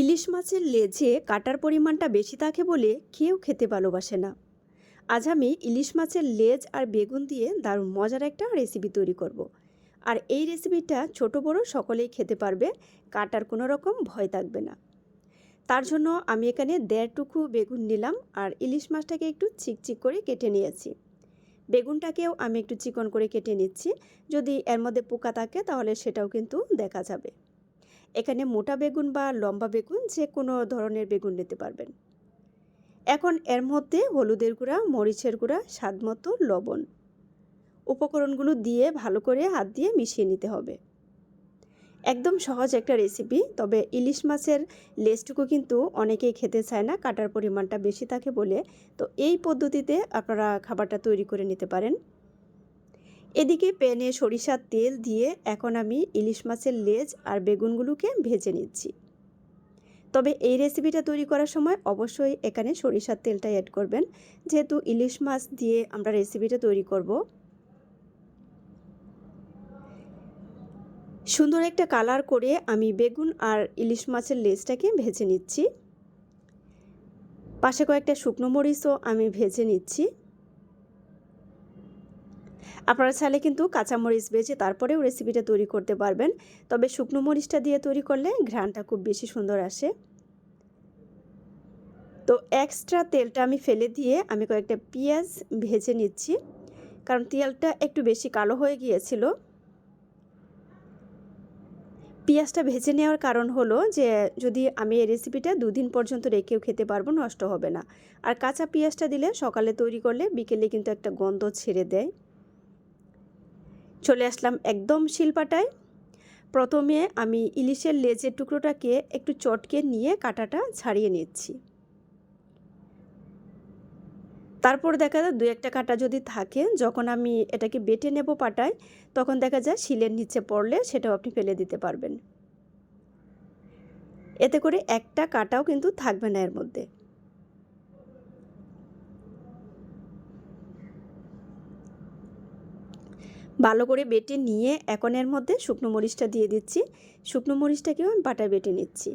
ইলিশ মাছের লেজে কাটার পরিমাণটা বেশি থাকে বলে কেউ খেতে ভালোবাসে না। আজ আমি ইলিশ মাছের লেজ আর বেগুন দিয়ে দারুণ মজার একটা রেসিপি তৈরি করব। আর এই রেসিপিটা ছোট বড় সকলেই খেতে পারবে, কাটার কোনো রকম ভয় থাকবে না। তার জন্য আমি এখানে দেড় টুকু বেগুন নিলাম আর ইলিশ মাছটাকে একটু চিকচিক করে কেটে নিয়েছি। বেগুনটাকেও আমি একটু চিকন করে কেটে নিচ্ছি। যদি এর মধ্যে পোকা থাকে তাহলে সেটাও কিন্তু দেখা যাবে। এখানে মোটা বেগুন বা লম্বা বেগুন যে কোনো ধরনের বেগুন নিতে পারবেন। এখন এর মধ্যে হলুদের গুঁড়া, মরিচের গুঁড়া, স্বাদ মতো লবণ। উপকরণগুলো দিয়ে ভালো করে হাত দিয়ে মিশিয়ে নিতে হবে। একদম সহজ একটা রেসিপি, তবে ইলিশ মাছের লেজটুকু কিন্তু অনেকেই খেতে চায় না, কাটার পরিমাণটা বেশি থাকে বলে। তো এই পদ্ধতিতে আপনারা খাবারটা তৈরি করে নিতে পারেন। এদিকে প্যানে সরিষার তেল দিয়ে এখন আমি ইলিশ মাছের লেজ আর বেগুনগুলোকে ভেজে নিচ্ছি। তবে এই রেসিপিটা তৈরি করার সময় অবশ্যই এখানে সরিষার তেলটা অ্যাড করবেন। যেহেতু ইলিশ মাছ দিয়ে আমরা রেসিপিটা তৈরি করব। সুন্দর একটা কালার করে আমি বেগুন আর ইলিশ মাছের লেজটাকে ভেজে নিচ্ছি। পাশে কয়েকটা শুকনো মরিচও আমি ভেজে নিচ্ছি। আপনারা চাইলে কিন্তু কাঁচামরিচ বেজে তারপরেও রেসিপিটা তৈরি করতে পারবেন। তবে শুকনো মরিচটা দিয়ে তৈরি করলে ঘ্রাণটা খুব বেশি সুন্দর আসে। তো এক্সট্রা তেলটা আমি ফেলে দিয়ে আমি কয়েকটা পেঁয়াজ ভেজে নিচ্ছি, কারণ তেলটা একটু বেশি কালো হয়ে গিয়েছিল। পেঁয়াজটা ভেজে নেওয়ার কারণ হলো যে, যদি আমি এই রেসিপিটা দুদিন পর্যন্ত রেখেও খেতে পারব, নষ্ট হবে না। আর কাঁচা পেঁয়াজটা দিলে সকালে তৈরি করলে বিকেলে কিন্তু একটা গন্ধ ছেড়ে দেয়। চলে আসলাম একদম শিলপাটায়। প্রথমে আমি ইলিশের লেজের টুকরোটাকে একটু চটকে নিয়ে কাটাটা ছাড়িয়ে নিচ্ছি। তারপর দেখা যায় দু একটা কাটা যদি থাকে, যখন আমি এটাকে বেটে নেব পাটায়, তখন দেখা যায় শিলের নিচে পড়লে সেটাও আপনি ফেলে দিতে পারবেন। এতে করে একটা কাটাও কিন্তু থাকবে না এর মধ্যে। ভালো করে বেটে নিয়ে এখন এর মধ্যে শুকনো মরিচটা দিয়ে দিচ্ছি। শুকনো মরিচটাকেও আমি বাটায় বেটে নিচ্ছি।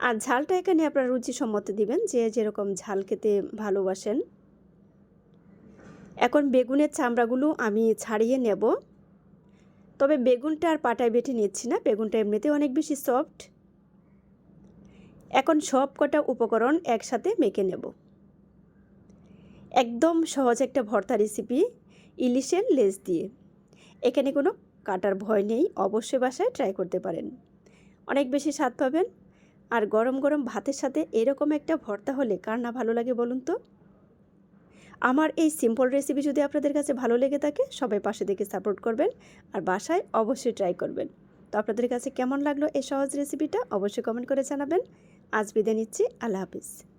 আর ঝালটা এখানে আপনার রুচি সম্মত দিবেন যে যেরকম ঝাল খেতে ভালোবাসেন। এখন বেগুনের চামড়াগুলো আমি ছাড়িয়ে নেব। তবে বেগুনটা আর পাটায় বেটে নিচ্ছি না, বেগুনটা এমনিতে অনেক বেশি সফট। এখন সব কটা উপকরণ একসাথে মেখে নেব। একদম সহজ একটা ভর্তা রেসিপি, ইলিশের লেজ দিয়ে। এখানে কোনো কাটার ভয় নেই, অবশ্যই বাসায় ট্রাই করতে পারেন। অনেক বেশি স্বাদ পাবেন। আর গরম গরম ভাতের সাথে এরকম একটা ভর্তা হলে কার না ভালো লাগে বলুন তো? আমার এই সিম্পল রেসিপি যদি আপনাদের কাছে ভালো লেগে থাকে, সবাই পাশে থেকে সাপোর্ট করবেন আর বাসায় অবশ্যই ট্রাই করবেন। তো আপনাদের কাছে কেমন লাগল এই সহজ রেসিপিটা অবশ্যই কমেন্ট করে জানাবেন। আজ বিদায় নিচ্ছি। আল্লাহ হাফিজ।